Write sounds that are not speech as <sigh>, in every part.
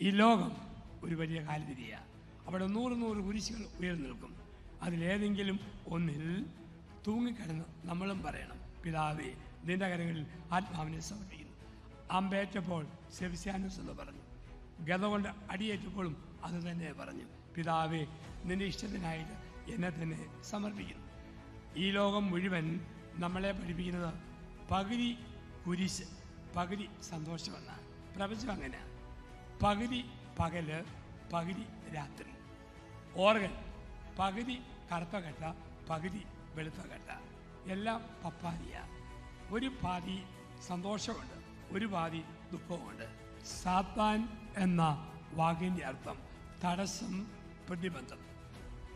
ഈ ലോകം ഒരു വലിയ കാൽവിരിയാണ് അവിടെ നൂറ് നൂറ് കുരിശുകൾ ഉയർന്നു നിൽക്കും. അതിലേതെങ്കിലും ഒന്നിൽ തൂങ്ങിക്കിടന്ന് നമ്മളും പറയണം പിതാവേ നിന്റെ കരങ്ങളിൽ ആത്മാവിനെ സമർപ്പിക്കുന്നു. അമ്പേറ്റപ്പോൾ സെബിസ്യാനോസ് എന്ന് പറഞ്ഞു. ഗത കൊണ്ട് അടിയേറ്റപ്പോഴും അത് തന്നെ പറഞ്ഞു. പിതാവേ നിന്റെ ഇഷ്ടത്തിനായിട്ട് എന്നെ തന്നെ സമർപ്പിക്കുന്നു. ഈ ലോകം മുഴുവൻ നമ്മളെ പഠിപ്പിക്കുന്നത് പകുതി കുരിശ് പകുതി സന്തോഷമെന്നാണ്. പ്രപഞ്ചം അങ്ങനെയാണ് പകുതി പകൽ പകുതി രാത്രി. ഓർഗൻ പകുതി കറുത്ത കട്ട പകുതി വെളുത്ത കട്ട എല്ലാം പപ്പാതിയ. ഒരു പാതി സന്തോഷമുണ്ട് ഒരു പാതി ദുഃഖമുണ്ട് സാത്താൻ എന്ന വാക്കിന്റെ അർത്ഥം തടസ്സം പ്രതിബന്ധം.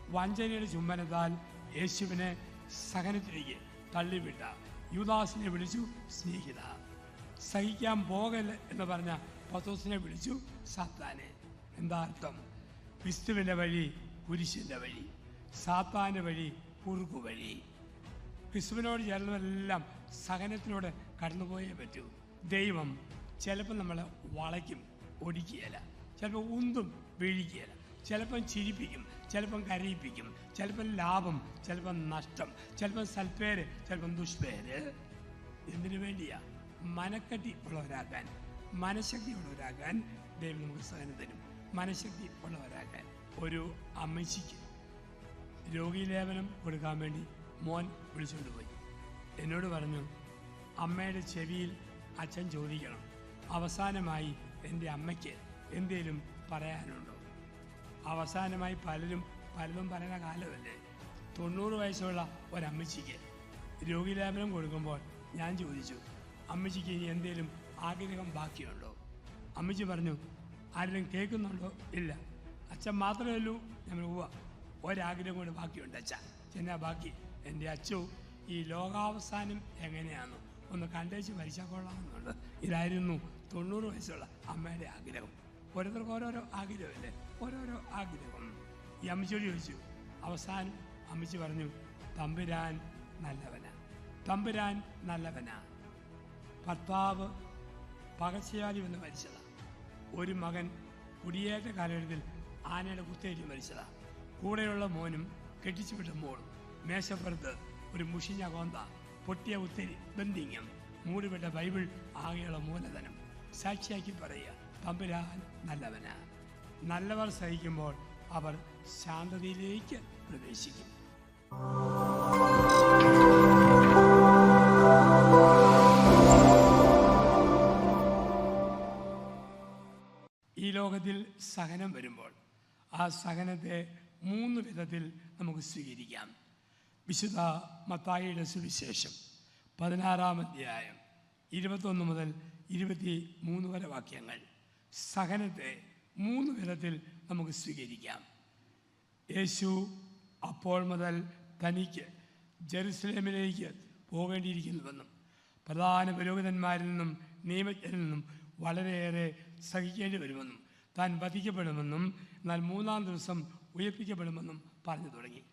വഞ്ചനയുടെ ചുമ്മനത്താൽ യേശുവിനെ സഹനത്തിലേക്ക് തള്ളിവിട്ട. യുദാസിനെ വിളിച്ചു സ്നേഹിത സഹിക്കാൻ പോകൽ എന്ന് പറഞ്ഞ പത്തോസിനെ വിളിച്ചു സാത്താനെ എന്താ അർത്ഥം? ക്രിസ്തുവിന്റെ വഴി കുരിശിന്റെ വഴി സാത്താന്റെ വഴി കുറുക്കു വഴി. ക്രിസ്തുവിനോട് ചേർന്നതെല്ലാം സഹനത്തിലൂടെ കടന്നുപോയേ പറ്റൂ. ദൈവം ചിലപ്പോൾ നമ്മളെ വളയ്ക്കും ഒടിക്കുകയില്ല. ചിലപ്പോൾ ഉന്തും വീഴിക്കുകയില്ല. ചിലപ്പം ചിരിപ്പിക്കും ചിലപ്പം കരയിപ്പിക്കും. ചിലപ്പം ലാഭം ചിലപ്പം നഷ്ടം. ചിലപ്പം സൽപ്പേര് ചിലപ്പം ദുഷ്പേര്. എന്തിനു വേണ്ടിയാ? മനക്കെട്ടി ഉള്ളവരാക്കാൻ. മനഃശക്തി ഉള്ളവരാക്കാൻ ദൈവം നമുക്ക് സഹനം തരും. മനഃശക്തി ഉള്ളവരാകാൻ ഒരു അമ്മച്ചിക്ക് രോഗീലേപനം കൊടുക്കാൻ വേണ്ടി മോൻ വിളിച്ചുകൊണ്ട് പോയി. എന്നോട് പറഞ്ഞു അമ്മയുടെ ചെവിയിൽ അച്ഛൻ ചോദിക്കണം. അവസാനമായി എന്റെ അമ്മയ്ക്ക് എന്തേലും പറയാനുണ്ടോ? അവസാനമായി പലരും പലതും പറയുന്ന കാലമല്ലേ? തൊണ്ണൂറ് വയസ്സുള്ള ഒരമ്മച്ചിക്ക് രോഗീലേപനം കൊടുക്കുമ്പോൾ ഞാൻ ചോദിച്ചു അമ്മച്ചിക്ക് ഇനി എന്തേലും ആഗ്രഹം ബാക്കിയുണ്ടോ? അമ്മച്ചി പറഞ്ഞു ആരെങ്കിലും കേൾക്കുന്നുണ്ടോ? ഇല്ല. അച്ഛൻ മാത്രമേ ഉള്ളൂ. ഞങ്ങൾ പോവാ ഒരാഗ്രഹം കൊണ്ട് ബാക്കിയുണ്ട് അച്ഛ. എന്നാ ബാക്കി? എന്റെ അച്ചു ഈ ലോകാവസാനം എങ്ങനെയാണ് ഒന്ന് കണ്ടേച്ച് മരിച്ചാൽ കൊള്ളാമെന്നുണ്ട്. ഇതായിരുന്നു തൊണ്ണൂറ് വയസ്സുള്ള അമ്മയുടെ ആഗ്രഹം. ഓരോരുത്തർക്ക് ഓരോരോ ആഗ്രഹമല്ലേ? ഓരോരോ ആഗ്രഹം. ഈ അമ്മച്ചോട് ചോദിച്ചു അവസാനം അമ്മച്ചി പറഞ്ഞു തമ്പുരാൻ നല്ലവനാ. തമ്പുരാൻ നല്ലവനാ. ഭർത്താവ് പകർച്ചവ്യാധി വന്ന് മരിച്ചതാ. ഒരു മകൻ കുടിയേറ്റ കാലഘട്ടത്തിൽ ആനയുടെ കുത്തേറ്റി മരിച്ചതാ. കൂടെയുള്ള മോനും കെട്ടിച്ചു വിട്ട മോളും മേശപ്പുറത്ത് ഒരു മുഷിഞ്ഞ കോന്ത പൊട്ടിയ ഉത്തരി ബന്ധിങ്ങം. മൂടിവിട്ട ബൈബിൾ ആകെയുള്ള മൂലധനം. സാക്ഷിയാക്കി പറയുക തമ്പുരാൻ നല്ലവനാ. നല്ലവർ സഹിക്കുമ്പോൾ അവർ ശാന്തതയിലേക്ക് പ്രവേശിക്കും. സഹനം വരുമ്പോൾ ആ സഹനത്തെ മൂന്ന് വിധത്തിൽ നമുക്ക് സ്വീകരിക്കാം. വിശുദ്ധ മത്തായിയുടെ സുവിശേഷം പതിനാറാം അധ്യായം ഇരുപത്തൊന്ന് മുതൽ ഇരുപത്തി മൂന്ന് വരെ വാക്യങ്ങൾ. സഹനത്തെ മൂന്ന് വിധത്തിൽ നമുക്ക് സ്വീകരിക്കാം. യേശു അപ്പോൾ മുതൽ തനിക്ക് ജെറുസലേമിലേക്ക് പോകേണ്ടിയിരിക്കുന്നുവെന്നും പ്രധാന പുരോഹിതന്മാരിൽ നിന്നും നിയമജ്ഞരിൽ നിന്നും വളരെയേറെ സഹിക്കേണ്ടി വരുമെന്നും താൻ വധിക്കപ്പെടുമെന്നും എന്നാൽ മൂന്നാം ദിവസം ഉയർപ്പിക്കപ്പെടുമെന്നും പറഞ്ഞു തുടങ്ങി.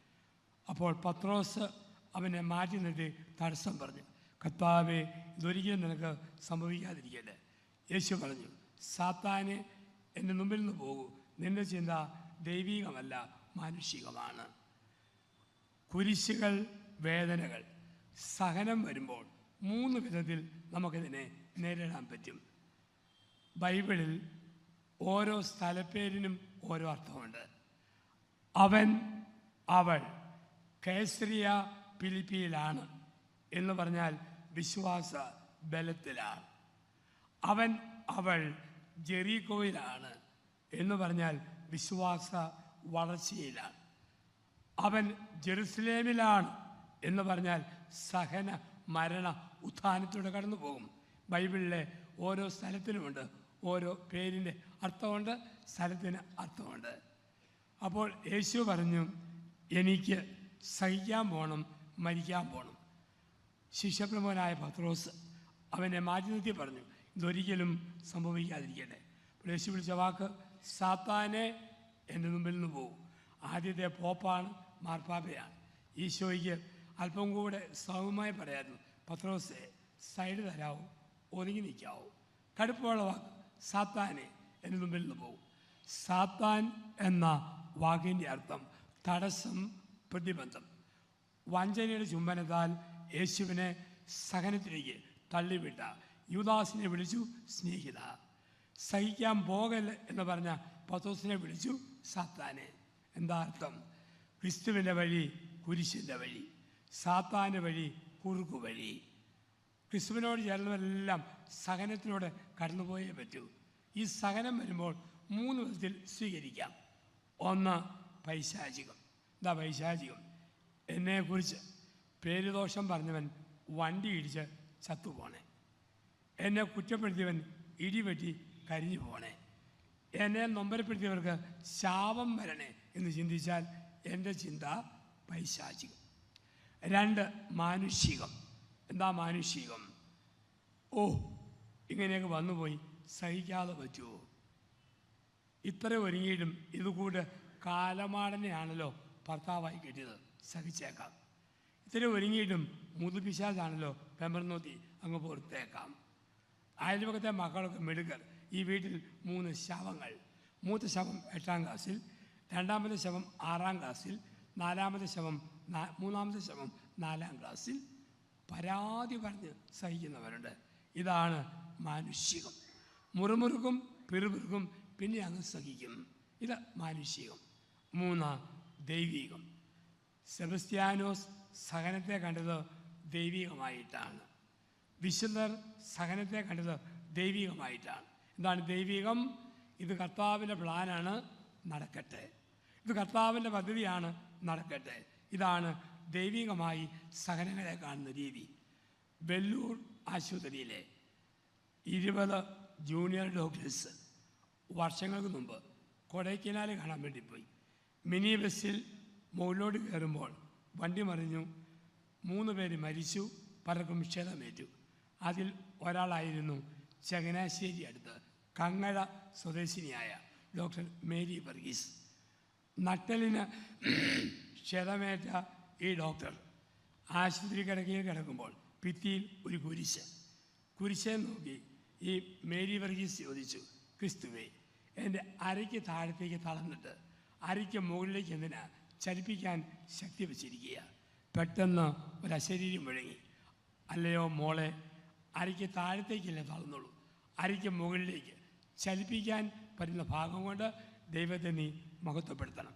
അപ്പോൾ പത്രോസ് അവനെ മാറ്റി നിർത്തി തടസ്സം പറഞ്ഞു. കർത്താവെ ഇതൊരിക്കലും നിനക്ക് സംഭവിക്കാതിരിക്കട്ടെ. യേശു പറഞ്ഞു സാത്താനെ എന്റെ മുമ്പിൽ നിന്ന് പോകൂ. നിന്റെ ചിന്ത ദൈവികമല്ല മാനുഷികമാണ്. കുരിശുകൾ വേദനകൾ സഹനം വരുമ്പോൾ മൂന്ന് വിധത്തിൽ നമുക്കിതിനെ നേരിടാൻ പറ്റും. ബൈബിളിൽ ഓരോ സ്ഥലപ്പേരിനും ഓരോ അർത്ഥമുണ്ട്. അവൻ അവൾ കേസരിയ പിലിപ്പിയിലാണ് എന്ന് പറഞ്ഞാൽ വിശ്വാസ ബലത്തിലാണ്. അവൻ അവൾ ജെറീകോയിലാണ് എന്ന് പറഞ്ഞാൽ വിശ്വാസ വളർച്ചയിലാണ്. അവൻ ജെറുസലേമിലാണ് എന്ന് പറഞ്ഞാൽ സഹന മരണ ഉത്ഥാനത്തോടെ കടന്നു പോകും ബൈബിളിലെ ഓരോ സ്ഥലത്തിനുമുണ്ട് ഓരോ പേരിന്റെ അർത്ഥമുണ്ട് സ്ഥലത്തിന് അർത്ഥമുണ്ട്. അപ്പോൾ യേശു പറഞ്ഞു എനിക്ക് സഹിക്കാൻ പോകണം മരിക്കാൻ പോകണം ശിഷ്യപ്രമുഖനായ പത്രോസ് അവനെ മാറ്റി നിർത്തി പറഞ്ഞു ഇതൊരിക്കലും സംഭവിക്കാതിരിക്കട്ടെ. അപ്പോൾ യേശു വിളിച്ച വാക്ക് സാത്താനെ എന്റെ മുമ്പിൽ നിന്ന് പോകും ആദ്യത്തെ പോപ്പാണ് മാർപ്പാപ്പയാണ്. ഈശോയ്ക്ക് അല്പം കൂടെ സൗമ്യമായി പറയായിരുന്നു പത്രോസെ സൈഡ് തരാവോ ഒതുങ്ങി നിൽക്കാവോ. കടുപ്പമുള്ള വാക്ക് സാത്താനെ എന്റെ മുമ്പിൽ നിന്ന് പോകും. സാത്താൻ എന്ന വാക്കിന്റെ അർത്ഥം തടസ്സം പ്രതിബന്ധം. വഞ്ചനയുടെ ചുംബനത്താൽ യേശുവിനെ സഹനത്തിലേക്ക് തള്ളിവിട്ട. യുദാസിനെ വിളിച്ചു സ്നേഹിത. സഹിക്കാൻ പോകല്ല എന്ന് പറഞ്ഞ പത്തോസിനെ വിളിച്ചു സാത്താനെ. എന്താ അർത്ഥം? ക്രിസ്തുവിന്റെ വഴി കുരിശിന്റെ വഴി. സാത്താന്റെ വഴി കുറുക്കു വഴി. ക്രിസ്തുവിനോട് ചേർന്നവരെല്ലാം സഹനത്തിലൂടെ കടന്നുപോയേ പറ്റൂ. ഈ സഹനം വരുമ്പോൾ മൂന്ന് വിധത്തിൽ സ്വീകരിക്കാം. ഒന്ന് പൈശാചികം. എന്താ പൈശാചികം? എന്നെക്കുറിച്ച് പേരുദോഷം പറഞ്ഞവൻ വണ്ടി ഇടിച്ച് ചത്തുപോണേ. എന്നെ കുറ്റപ്പെടുത്തിയവൻ ഇടിവെട്ടി കരിഞ്ഞു പോണേ. എന്നെ നൊമ്പരപ്പെടുത്തിയവർക്ക് ശാപം വരണേ എന്ന് ചിന്തിച്ചാൽ എന്റെ ചിന്ത പൈശാചികം. രണ്ട് മാനുഷികം. എന്താ മാനുഷികം? ഓ ഇങ്ങനെയൊക്കെ വന്നുപോയി. സഹിക്കാതെ പറ്റുമോ ഇത്ര ഒരുങ്ങിയിട്ടും ഇതുകൂടെ കാലമാടനെയാണല്ലോ ഭർത്താവായി കിട്ടിയത്. സഹിച്ചേക്കാം. ഇത്ര ഒരുങ്ങിയിട്ടും മുതുപിശാചാണല്ലോ പെമ്പർനോത്തി അങ്ങ് പുറത്തേക്കാം. അയൽപക്കത്തെ മക്കളൊക്കെ മെടുക്കൽ. ഈ വീട്ടിൽ മൂന്ന് ശവങ്ങൾ. മൂത്ത ശവം എട്ടാം ക്ലാസ്സിൽ രണ്ടാമത്തെ ശവം ആറാം ക്ലാസ്സിൽ നാലാമത്തെ ശവം മൂന്നാമത്തെ ശവം നാലാം ക്ലാസ്സിൽ. പരാതി പറഞ്ഞ് സഹിക്കുന്നവരുണ്ട്. ഇതാണ് മാനുഷികം. മുറുമുറുക്കും പിറുപിറുക്കും പിന്നെ അങ്ങ് സഹിക്കും. ഇത് മാനുഷികം. മൂന്ന് ദൈവീകം. സെബസ്ത്യാനോസ് സഹനത്തെ കണ്ടത് ദൈവികമായിട്ടാണ്. വിശുദ്ധർ സഹനത്തെ കണ്ടത് ദൈവികമായിട്ടാണ്. എന്താണ് ദൈവികം? ഇത് കർത്താവിന്റെ പ്ലാനാണ് നടക്കട്ടെ. ഇത് കർത്താവിന്റെ പദ്ധതിയാണ് നടക്കട്ടെ. ഇതാണ് ദൈവികമായി സഹനങ്ങളെ കാണുന്ന രീതി. വെല്ലൂർ ആശുപത്രിയിലെ ഇരുപത് ജൂനിയർ ഡോക്ടേഴ്സ് വർഷങ്ങൾക്ക് മുമ്പ് കൊടൈക്കനാൽ കാണാൻ വേണ്ടി പോയി. മിനി ബസ്സിൽ മുകളിലോട്ട് കയറുമ്പോൾ വണ്ടി മറിഞ്ഞു. മൂന്ന് പേര് മരിച്ചു. പലർക്കും ക്ഷതമേറ്റു അതിൽ ഒരാളായിരുന്നു ചങ്ങനാശ്ശേരി അടുത്ത് കങ്ങഴ സ്വദേശിനിയായ ഡോക്ടർ മേരി വർഗീസ്. നട്ടലിന് ക്ഷതമേറ്റ ഈ ഡോക്ടർ ആശുപത്രി കിടക്കയിൽ കിടക്കുമ്പോൾ ഭിത്തിയിൽ ഒരു കുരിശ്. കുരിശെ നോക്കി ഈ മേരി വർഗീസ് ചോദിച്ചു ക്രിസ്തുവേ എന്റെ അരയ്ക്ക് താഴത്തേക്ക് തളർന്നിട്ട് അരയ്ക്ക് മുകളിലേക്ക് എന്തിനാ ചലിപ്പിക്കാൻ ശക്തി വച്ചിരിക്കുക? പെട്ടെന്ന് ഒരു അശരീരം മുഴങ്ങി അല്ലയോ മോളെ അരയ്ക്ക് താഴത്തേക്കല്ലേ തളർന്നുള്ളൂ. അരയ്ക്ക് മുകളിലേക്ക് ചലിപ്പിക്കാൻ പറ്റുന്ന ഭാഗം കൊണ്ട് ദൈവത്തെ നീ മഹത്വപ്പെടുത്തണം.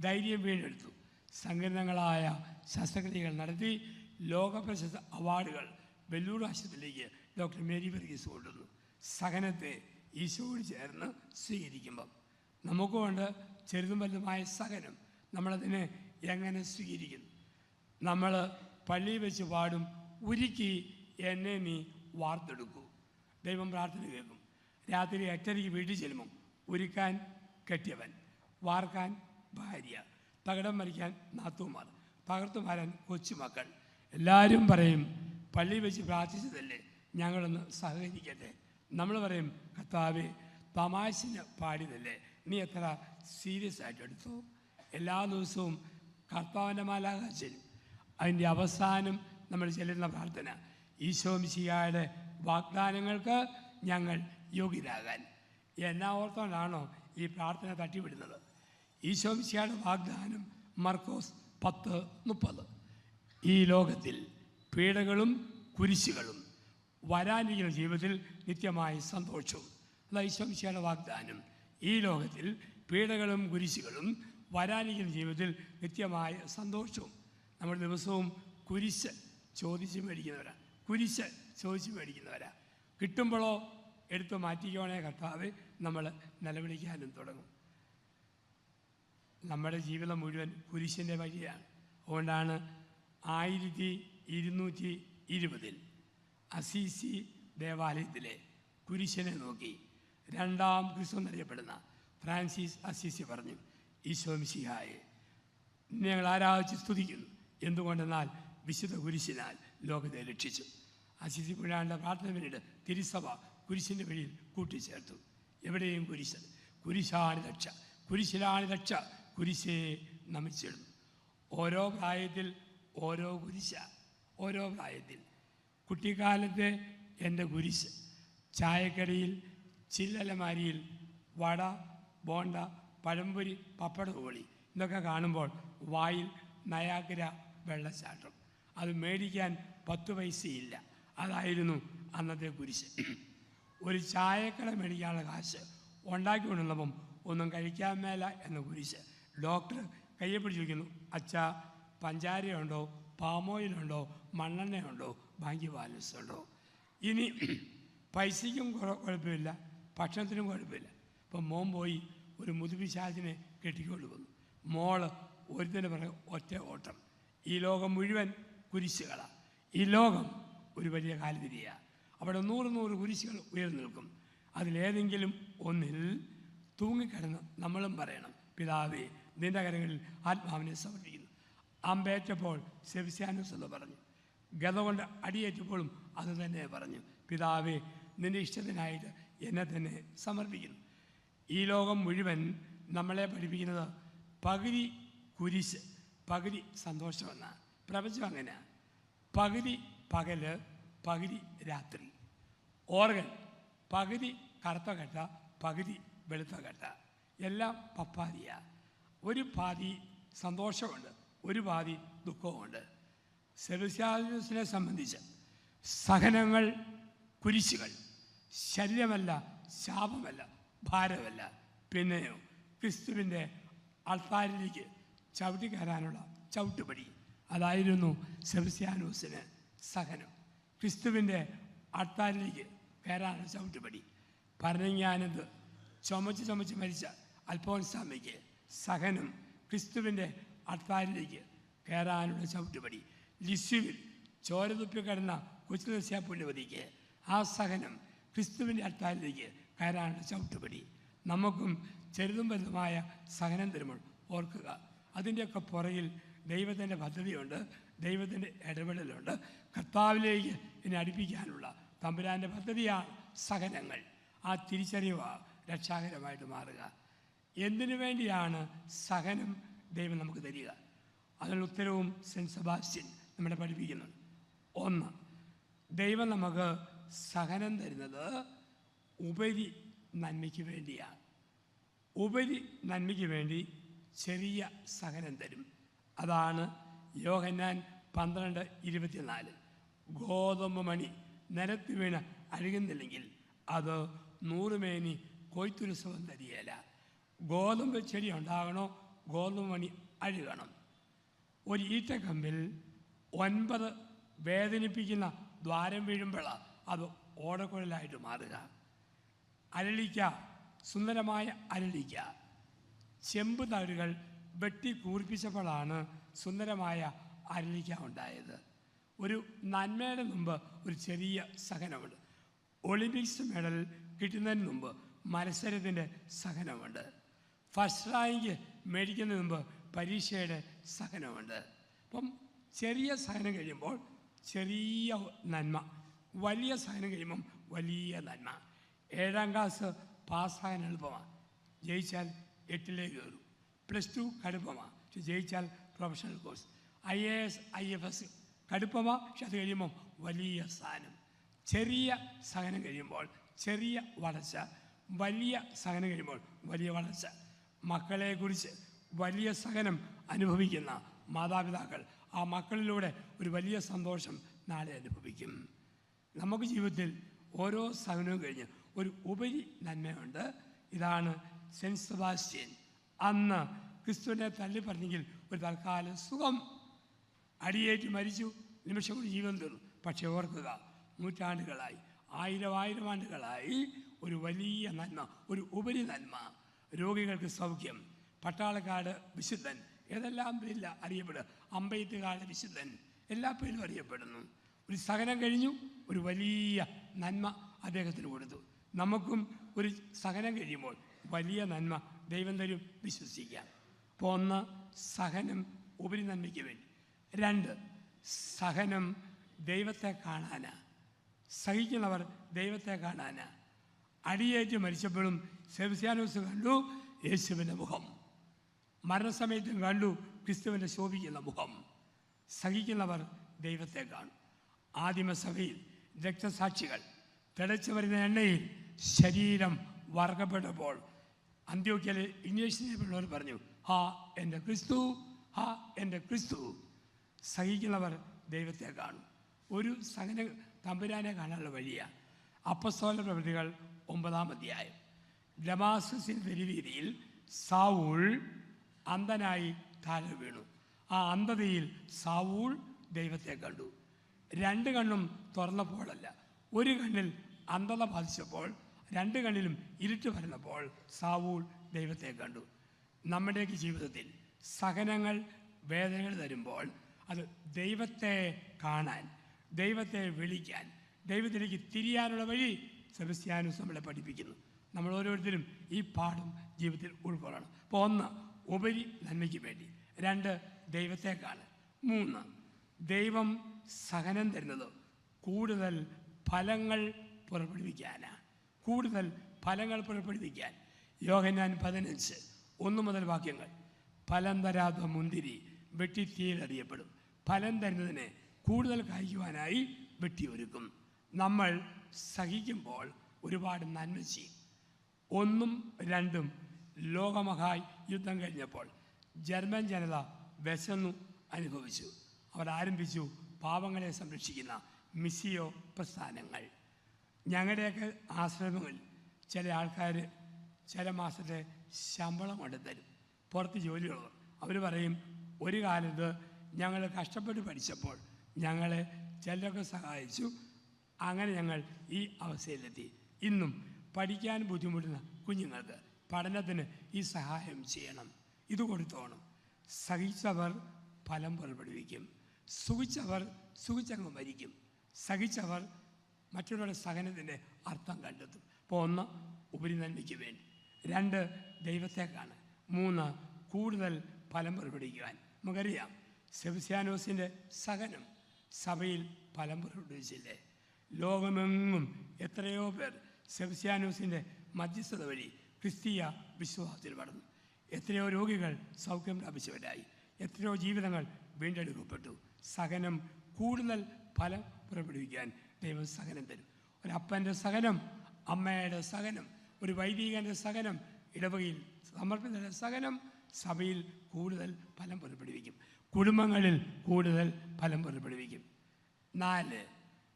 ധൈര്യം വീണ്ടെടുത്തു. സംഘടനകളായ ശസ്ത്രക്രിയകൾ നടത്തി ലോകപ്രശസ്ത അവാർഡുകൾ വെല്ലൂർ ആശുപത്രിയിലേക്ക് ഡോക്ടർ മേരി വർഗീസ് കൊണ്ടുവന്നു. സഹനത്തെ ഈശോയോട് ചേർന്ന് സ്വീകരിക്കുമ്പം. നമുക്കുമുണ്ട് ചെറുതും വലുതുമായ സഹനം നമ്മളതിനെ എങ്ങനെ സ്വീകരിക്കുന്നു നമ്മൾ പള്ളിയിൽ വെച്ച് പാടും ഉരുക്കി എന്നെ നീ വാർത്തെടുക്കൂ. ദൈവം പ്രാർത്ഥന കേൾക്കും. രാത്രി എട്ടരയ്ക്ക് വീട്ടിൽ ചെല്ലുമ്പം ഉരുക്കാൻ കെട്ടിയവൻ വാർക്കാൻ ഭാര്യ തകടം മരിക്കാൻ നാത്തുമാർ പകർത്തു മാറാൻ കൊച്ചുമക്കൾ. എല്ലാവരും പറയും പള്ളി വെച്ച് പ്രാർത്ഥിച്ചതല്ലേ? ഞങ്ങളൊന്ന് സഹകരിക്കട്ടെ. നമ്മൾ പറയും കർത്താവ് തമാശന് പാടിയതല്ലേ? നീ എത്ര സീരിയസ് ആയിട്ട് എടുത്തു? എല്ലാ ദിവസവും കർത്താവിന്റെ മാലാകാശൻ അതിന്റെ അവസാനം നമ്മൾ ചെല്ലുന്ന പ്രാർത്ഥന. ഈശോ മിശിഹായുടെ വാഗ്ദാനങ്ങൾക്ക് ഞങ്ങൾ യോഗ്യരാകാൻ. എന്നാ ഓർത്തോണ്ടാണോ ഈ പ്രാർത്ഥന തട്ടിവിടുന്നത്? ഈശോ മിശിഹായുടെ വാഗ്ദാനം മർക്കോസ് പത്ത് മുപ്പത്. ഈ ലോകത്തിൽ പീഡകളും കുരിശുകളും വരാനിരിക്കുന്ന ജീവിതത്തിൽ നിത്യമായി സന്തോഷവും. അതാ ഈശോ മിശിഹായുടെ വാഗ്ദാനം. ഈ ലോകത്തിൽ പീഡകളും കുരിശുകളും വരാനിരിക്കുന്ന ജീവിതത്തിൽ നിത്യമായ സന്തോഷവും. നമ്മൾ ദിവസവും കുരിശ് ചോദിച്ച് മേടിക്കുന്നവരാ. കുരിശ് ചോദിച്ച് മേടിക്കുന്നവരാ. കിട്ടുമ്പോഴോ എടുത്തു മാറ്റിക്കോണേ കർത്താവ് നമ്മൾ നിലവിളിക്കാനും തുടങ്ങും. നമ്മുടെ ജീവിതം മുഴുവൻ കുരിശിന്റെ വഴിയാണ്. അതുകൊണ്ടാണ് ആയിരത്തി ഇരുന്നൂറ്റി ഇരുപതിൽ അസീസി ദേവാലയത്തിലെ കുരിശനെ നോക്കി രണ്ടാം ക്രിസ്തു എന്നറിയപ്പെടുന്ന ഫ്രാൻസിസ് അസീസി പറഞ്ഞു ഈശോ മിശിഹായെ ഞങ്ങൾ ആരാധിച്ച് സ്തുതിക്കുന്നു. എന്തുകൊണ്ടെന്നാൽ വിശുദ്ധ കുരിശിനാൽ ലോകത്തെ രക്ഷിച്ചു. അസിസി പുഴാണ്ട പ്രാർത്ഥന പിന്നീട് തിരുസഭ കുരിശിന്റെ വഴിയിൽ കൂട്ടിച്ചേർത്തു. എവിടെയും കുരിശ് കുരിശാണ് രക്ഷ കുരിശിലാണ് രക്ഷ കുരിശേ നമിച്ചിടുന്നു. ഓരോ പ്രായത്തിൽ ഓരോ കുരിശ ഓരോ പ്രായത്തിൽ കുട്ടിക്കാലത്തെ എന്റെ കുരിശ് ചായക്കടയിൽ ചില്ലലമാരിയിൽ വട ബോണ്ട പഴംപൊരി പപ്പട കോളി ഇതൊക്കെ കാണുമ്പോൾ വായിൽ നയാഗ്ര വെള്ളച്ചാട്ടം അത് മേടിക്കാൻ പത്ത് പൈസയില്ല. അതായിരുന്നു അന്നത്തെ കുരിശ് ഒരു ചായക്കട മേടിക്കാനുള്ള കാശ് ഉണ്ടാക്കി കൊണ്ടുവന്നപ്പം ഒന്നും കഴിക്കാൻ മേല എന്ന കുരിശ് ഡോക്ടർ കയ്യെ പിടിച്ച് വയ്ക്കുന്നു അച്ഛാ പഞ്ചാരയുണ്ടോ? പാമോയിലുണ്ടോ? മണ്ണെണ്ണയുണ്ടോ? ബാങ്കി ബാലൻസ് ഉണ്ടോ ഇനി പൈസയ്ക്കും കുഴ- കുഴപ്പമില്ല ഭക്ഷണത്തിനും കുഴപ്പമില്ല. ഇപ്പം മോൻ പോയി ഒരു മുതുപിശാചിനെ കെട്ടിക്കൊണ്ട് വന്നു. മോൾ ഒരുത്തന്നെ പറയും ഒറ്റ ഓട്ടം. ഈ ലോകം മുഴുവൻ കുരിശുകളാണ് ഈ ലോകം ഒരു വലിയ കാലുതിരിയാണ് അവിടെ നൂറ് നൂറ് കുരിശുകൾ ഉയർന്നു നിൽക്കും. അതിലേതെങ്കിലും ഒന്നിൽ തൂങ്ങിക്കിടന്ന് നമ്മളും പറയണം പിതാവേ നിന്റെ കരങ്ങളിൽ ആത്മാവിനെ സമർപ്പിക്കുന്നു. അമ്പേറ്റപ്പോൾ സെബിസ്യാനോസ് എന്ന് പറഞ്ഞു ഗത കൊണ്ട് അടിയേറ്റപ്പോഴും അത് തന്നെ പറഞ്ഞു. പിതാവേ നിന്റെ ഇഷ്ടത്തിനായിട്ട് എന്നെ തന്നെ സമർപ്പിക്കുന്നു. ഈ ലോകം മുഴുവൻ നമ്മളെ പഠിപ്പിക്കുന്നത് പകുതി കുരിശ് പകുതി സന്തോഷമെന്നാണ് പ്രപഞ്ചം അങ്ങനെയാണ് പകുതി പകൽ പകുതി രാത്രി. ഓർഗൻ പകുതി കറുത്ത കട്ട പകുതി വെളുത്ത കട്ട. എല്ലാം പപ്പാതിയാണ് ഒരു പാതി സന്തോഷമുണ്ട് ഒരു പാതി ദുഃഖവുമുണ്ട്. സെബസ്യാസിനെ സംബന്ധിച്ച് സഹനങ്ങൾ കുരിശുകൾ ശല്യമല്ല ശാപമല്ല ഭാരമല്ല. പിന്നെയോ ക്രിസ്തുവിന്റെ അൾത്താരിലേക്ക് ചവിട്ടി കയറാനുള്ള ചവിട്ടുപടി. അതായിരുന്നു സെബസ്യാനോസിന് സഹനം. ക്രിസ്തുവിന്റെ അൾത്താരിലേക്ക് കയറാനുള്ള ചവിട്ടുപടി. പറഞ്ഞാനത് ചുമച്ച് ചുമച്ച് മരിച്ച അൽഫോൻസാമയ്ക്ക് സഹനം ക്രിസ്തുവിന്റെ അൾത്താരിലേക്ക് കയറാനുള്ള ചവിട്ടുപടി. ലിസ്യുവിൽ ചോരതുപ്പി കിടന്ന കൊച്ചുദസ്യ പുണ്യവതിക്ക് ആ സഹനം ക്രിസ്തുവിന്റെ അൾത്താരിലേക്ക് കയറാനുള്ള ചവിട്ടുപടി. നമുക്കും ചെറുതും വലുതുമായ സഹനം തരുമ്പോൾ ഓർക്കുക. അതിന്റെയൊക്കെ പുറകിൽ ദൈവത്തിന്റെ പദ്ധതിയുണ്ട് ദൈവത്തിന്റെ ഇടപെടലുണ്ട്. കർത്താവിലേക്ക് എന്നെ അടുപ്പിക്കാനുള്ള തമ്പുരാന്റെ പദ്ധതിയാണ് സഹനങ്ങൾ. ആ തിരിച്ചറിവ് രക്ഷാകരമായിട്ട് മാറുക. എന്തിനു വേണ്ടിയാണ് സഹനം ദൈവം നമുക്ക് തരിക? അതിനുള്ള ഉത്തരവും സെന്റ് സെബാസ്റ്റ്യൻ നമ്മളെ പഠിപ്പിക്കുന്നത് ഒന്ന് ദൈവം നമുക്ക് സഹനം തരുന്നത് ഉപരി നന്മയ്ക്ക് വേണ്ടിയാണ്. ഉപരി നന്മയ്ക്ക് വേണ്ടി ചെറിയ സഹനം തരും. അതാണ് യോഹന്നാൻ പന്ത്രണ്ട് ഇരുപത്തിനാല്. ഗോതമ്പ് മണി നിലത്ത് വീണ് അഴുകുന്നില്ലെങ്കിൽ അത് നൂറുമേനി കൊയ്ത്തുത്സവം തരികയില്ല. ഗോതമ്പ് ചെടി ഉണ്ടാകണോ? ഗോതമ്പ് മണി അഴുകണം. ഒരു ഈറ്റക്കമ്പിൽ ഒൻപത് വേദനിപ്പിക്കുന്ന ദ്വാരം വീഴുമ്പോഴാണ് അത് ഓടക്കുഴലായിട്ട് മാറുക. അരളിക്ക സുന്ദരമായ അരളിക്ക. ചെമ്പ് തകടുകൾ വെട്ടി കൂർപ്പിച്ചപ്പോഴാണ് സുന്ദരമായ അരളിക്ക ഉണ്ടായത്. ഒരു നന്മയുടെ മുമ്പ് ഒരു ചെറിയ സഹനമുണ്ട്. ഒളിമ്പിക്സ് മെഡൽ കിട്ടുന്നതിന് മുമ്പ് മത്സരത്തിന്റെ സഹനമുണ്ട്. ഫസ്റ്റ് റാങ്ക് മേടിക്കുന്നതിന് മുമ്പ് പരീക്ഷയുടെ സഹനമുണ്ട്. അപ്പം ചെറിയ സഹനം കഴിയുമ്പോൾ ചെറിയ നന്മ. വലിയ സഹനം കഴിയുമ്പം വലിയ നന്മ. ഏഴാം ക്ലാസ് പാസ്സാകാൻ എളുപ്പമാണ് ജയിച്ചാൽ എട്ടിലേക്ക് കയറും. പ്ലസ് ടു കടുപ്പമാണ് പക്ഷെ ജയിച്ചാൽ professional course I A S I F S കടുപ്പമാണ് പക്ഷെ അത് കഴിയുമ്പം വലിയ സ്ഥാനം ചെറിയ സഹനം കഴിയുമ്പോൾ ചെറിയ വളർച്ച. വലിയ സഹനം കഴിയുമ്പോൾ വലിയ വളർച്ച. മക്കളെക്കുറിച്ച് വലിയ സഹനം അനുഭവിക്കുന്ന മാതാപിതാക്കൾ ആ മക്കളിലൂടെ ഒരു വലിയ സന്തോഷം നാളെ അനുഭവിക്കും. നമുക്ക് ജീവിതത്തിൽ ഓരോ സഹനവും കഴിഞ്ഞ് ഒരു ഉപരി നന്മയുണ്ട്. ഇതാണ് സെന്റ് സെബാസ്റ്റ്യൻ. അന്ന് ക്രിസ്തുവിനെ തള്ളി പറഞ്ഞെങ്കിൽ ഒരു തൽക്കാലം സുഖം. അടിയേറ്റ് മരിച്ചു നിമിഷം കൊണ്ട് ജീവൻ തീർന്നു. പക്ഷെ ഓർക്കുക നൂറ്റാണ്ടുകളായി ആയിരം ആയിരം ആണ്ടുകളായി ഒരു വലിയ നന്മ ഒരു ഉപരി നന്മ. രോഗികൾക്ക് സൗഖ്യം. പട്ടാളക്കാട് വിശുദ്ധൻ ഏതെല്ലാം പേരില്ല അറിയപ്പെടുക? അമ്പയത്തുകാട് വിശുദ്ധൻ. എല്ലാ പേരും അറിയപ്പെടുന്നു. ഒരു സഹനം കഴിഞ്ഞു ഒരു വലിയ നന്മ അദ്ദേഹത്തിന് കൊടുത്തു. നമുക്കും ഒരു സഹനം കഴിയുമ്പോൾ വലിയ നന്മ ദൈവം തരും വിശ്വസിക്കാം. അപ്പോൾ ഒന്ന് സഹനം ഉപരി നന്മയ്ക്ക് വേണ്ടി. രണ്ട് സഹനം ദൈവത്തെ കാണാനാ. സഹിക്കുന്നവർ ദൈവത്തെ കാണാനാ. അടിയേറ്റ് മരിച്ചപ്പോഴും സെബസ്യാനോസ് കണ്ടു യേശുവിന്റെ മുഖം. മരണസമയത്തും കണ്ടു ക്രിസ്തുവിന്റെ ശോഭിക്കുന്ന മുഖം. സഹിക്കുന്നവർ ദൈവത്തെ കാണും. ആദിമസഭയിൽ രക്തസാക്ഷികൾ തിളച്ചു വരുന്ന എണ്ണയിൽ ശരീരം വറക്കപ്പെട്ടപ്പോൾ അന്ത്യോക്കിയയിലെ ഇംഗ്ലീഷിനെ പിള്ളവർ പറഞ്ഞു ഹാ എന്റെ ക്രിസ്തു ഹാ എന്റെ ക്രിസ്തു. സഹിക്കുന്നവർ ദൈവത്തെ കാണും. ഒരു സഹന തമ്പുരാനെ കാണാനുള്ള വഴിയാണ് അപ്പസ്തോല പ്രവൃത്തികൾ ഒമ്പതാം അധ്യായം. ഡമാസസിന്റെ തെരുവീതിയിൽ സാവൂൾ അന്ധനായി താഴെ വീണു. ആ അന്ധതയിൽ സാവൂൾ ദൈവത്തെ കണ്ടു. രണ്ട് കണ്ണും തുറന്നപ്പോഴല്ല ഒരു കണ്ണിൽ അന്ധത ബാധിച്ചപ്പോൾ രണ്ട് കണ്ണിലും ഇരുട്ട് വരുന്നപ്പോൾ സാവൂൾ ദൈവത്തെ കണ്ടു. നമ്മുടെയൊക്കെ ജീവിതത്തിൽ സഹനങ്ങൾ വേദനകൾ തരുമ്പോൾ അത് ദൈവത്തെ കാണാൻ ദൈവത്തെ വിളിക്കാൻ ദൈവത്തിലേക്ക് തിരിയാനുള്ള വഴി സെബസ്ത്യാനുസ് നമ്മളെ പഠിപ്പിക്കുന്നു. നമ്മൾ ഓരോരുത്തരും ഈ പാഠം ജീവിതത്തിൽ ഉൾക്കൊള്ളണം. അപ്പോൾ ഒന്ന് ഉപരി നന്മയ്ക്ക് വേണ്ടി. രണ്ട് ദൈവത്തെ കാണാൻ മൂന്ന് ദൈവം സഹനം തരുന്നത് കൂടുതൽ ഫലങ്ങൾ പുറപ്പെടുവിക്കാനാണ് കൂടുതൽ ഫലങ്ങൾ പുറപ്പെടുവിക്കാൻ. യോഹന്നാൻ പതിനഞ്ച് ഒന്ന് മുതൽ വാക്യങ്ങൾ. ഫലം തരാത്ത മുന്തിരി വെട്ടിത്തീയിലറിയപ്പെടും ഫലം തരുന്നതിനെ കൂടുതൽ കായ്ക്കുവാനായി വെട്ടിയൊരുക്കും നമ്മൾ സഹിക്കുമ്പോൾ ഒരുപാട് നന്മ ചെയ്യും. ഒന്നും രണ്ടും ലോകമഹാ യുദ്ധം കഴിഞ്ഞപ്പോൾ ജർമ്മൻ ജനത വിശന്നു അനുഭവിച്ചു. അവർ ആരംഭിച്ചു പാവങ്ങളെ സംരക്ഷിക്കുന്ന മിസിയോ പ്രസ്ഥാനങ്ങൾ. ഞങ്ങളുടെയൊക്കെ ആശ്രമങ്ങളിൽ ചില ആൾക്കാർ ചില മാസത്തെ ശമ്പളം കൊണ്ട് പുറത്ത് ജോലിയുള്ളവർ. അവർ പറയും ഒരു കാലത്ത് ഞങ്ങൾ കഷ്ടപ്പെട്ട് പഠിച്ചപ്പോൾ ഞങ്ങളെ ചിലരൊക്കെ സഹായിച്ചു. അങ്ങനെ ഞങ്ങൾ ഈ അവസ്ഥയിലെത്തി. ഇന്നും പഠിക്കാൻ ബുദ്ധിമുട്ടുന്ന കുഞ്ഞുങ്ങൾക്ക് പഠനത്തിന് ഈ സഹായം ചെയ്യണം. ഇത് കൊടുത്തോണം. സഹിച്ചവർ ഫലം പുറപ്പെടുവിക്കും. സുഖിച്ചവർ സുഖിച്ചങ്ങ് മരിക്കും. സഹിച്ചവർ മറ്റുള്ളവരുടെ സഹനത്തിന്റെ അർത്ഥം കണ്ടെത്തും. അപ്പോൾ ഒന്ന് ഉപരിനന്മയ്ക്ക് വേണ്ടി. രണ്ട് ദൈവത്തേക്കാണ്. മൂന്ന് കൂടുതൽ ഫലം പുറപ്പെടുവിക്കുവാൻ. നമുക്കറിയാം സെബിസ്യാനോസിന്റെ സഹനം സഭയിൽ ഫലം പുറപ്പെടുവിച്ചില്ലേ? ലോകമെങ്ങും എത്രയോ പേർ സെബിസ്യാനോസിന്റെ മധ്യസ്ഥത വഴി ക്രിസ്തീയ വിശ്വാസത്തിൽ വളർന്നു. എത്രയോ രോഗികൾ സൗഖ്യം പ്രാപിച്ചവരായി. എത്രയോ ജീവിതങ്ങൾ വീണ്ടെടുക്കപ്പെട്ടു. സഹനം കൂടുതൽ ഫലം പുറപ്പെടുവിക്കാൻ ദൈവം സഹനം തരും. ഒരപ്പന്റെ സഹനം അമ്മയുടെ സഹനം ഒരു വൈദികന്റെ സഹനം ഇടവകയിൽ സമർപ്പിത സഹനം സഭയിൽ കൂടുതൽ ഫലം പുറപ്പെടുവിക്കും. കുടുംബങ്ങളിൽ കൂടുതൽ ഫലം പുറപ്പെടുവിക്കും. നാല്